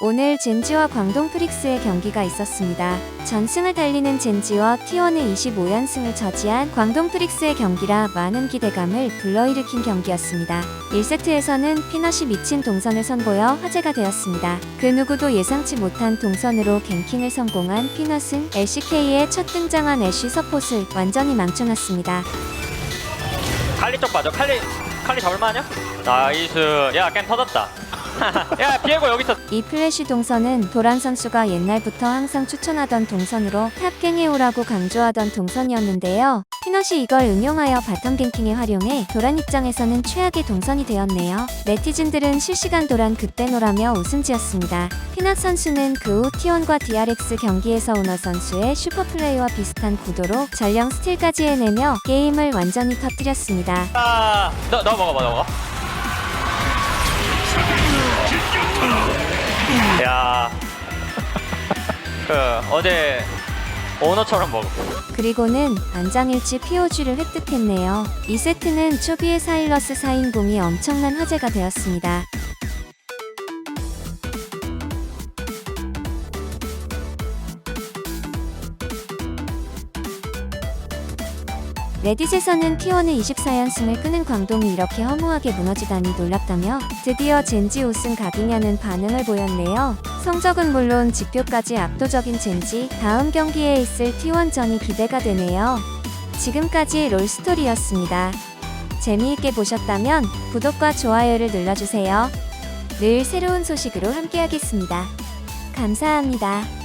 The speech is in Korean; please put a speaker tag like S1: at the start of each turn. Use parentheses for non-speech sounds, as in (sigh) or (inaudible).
S1: 오늘 젠지와 광동 프릭스의 경기가 있었습니다. 전승을 달리는 젠지와 T1의 25연승을 저지한 광동 프릭스의 경기라 많은 기대감을 불러일으킨 경기였습니다. 1세트에서는 피넛이 미친 동선을 선보여 화제가 되었습니다. 그 누구도 예상치 못한 동선으로 갱킹을 성공한 피넛은 LCK에 첫 등장한 애쉬 서폿을 완전히 망쳐놨습니다.
S2: 칼리 쪽 봐줘. 칼리 칼리 잡을만하냐? 나이스. 야 게임 터졌다. (laughs) 야 비에고 여기 있어.
S1: 이 플래시 동선은 도란 선수가 옛날부터 항상 추천하던 동선으로 탑갱에 오라고 강조하던 동선이었는데요. 피넛이 이걸 응용하여 바텀 갱킹에 활용해 도란 입장에서는 최악의 동선이 되었네요. 네티즌들은 실시간 도란 극대노라며 웃음 지었습니다. 피넛 선수는 그 후 T1과 DRX 경기에서 오너 선수의 슈퍼플레이와 비슷한 구도로 전령 스틸까지 해내며 게임을 완전히 터뜨렸습니다.
S2: 아, 너, 너 먹어봐, 너 먹어. 야, (laughs) 그 어제 오너처럼 먹어.
S1: 그리고는 안장일치 POG를 획득했네요. 이 세트는 초비의 사일러스 4인공이 엄청난 화제가 되었습니다. 레딧에서는 T1의 24연승을 끄는 광동이 이렇게 허무하게 무너지다니 놀랍다며 드디어 젠지 우승 각이냐는 반응을 보였네요. 성적은 물론 지표까지 압도적인 젠지 다음 경기에 있을 T1전이 기대가 되네요. 지금까지 롤스토리였습니다. 재미있게 보셨다면 구독과 좋아요를 눌러주세요. 늘 새로운 소식으로 함께하겠습니다. 감사합니다.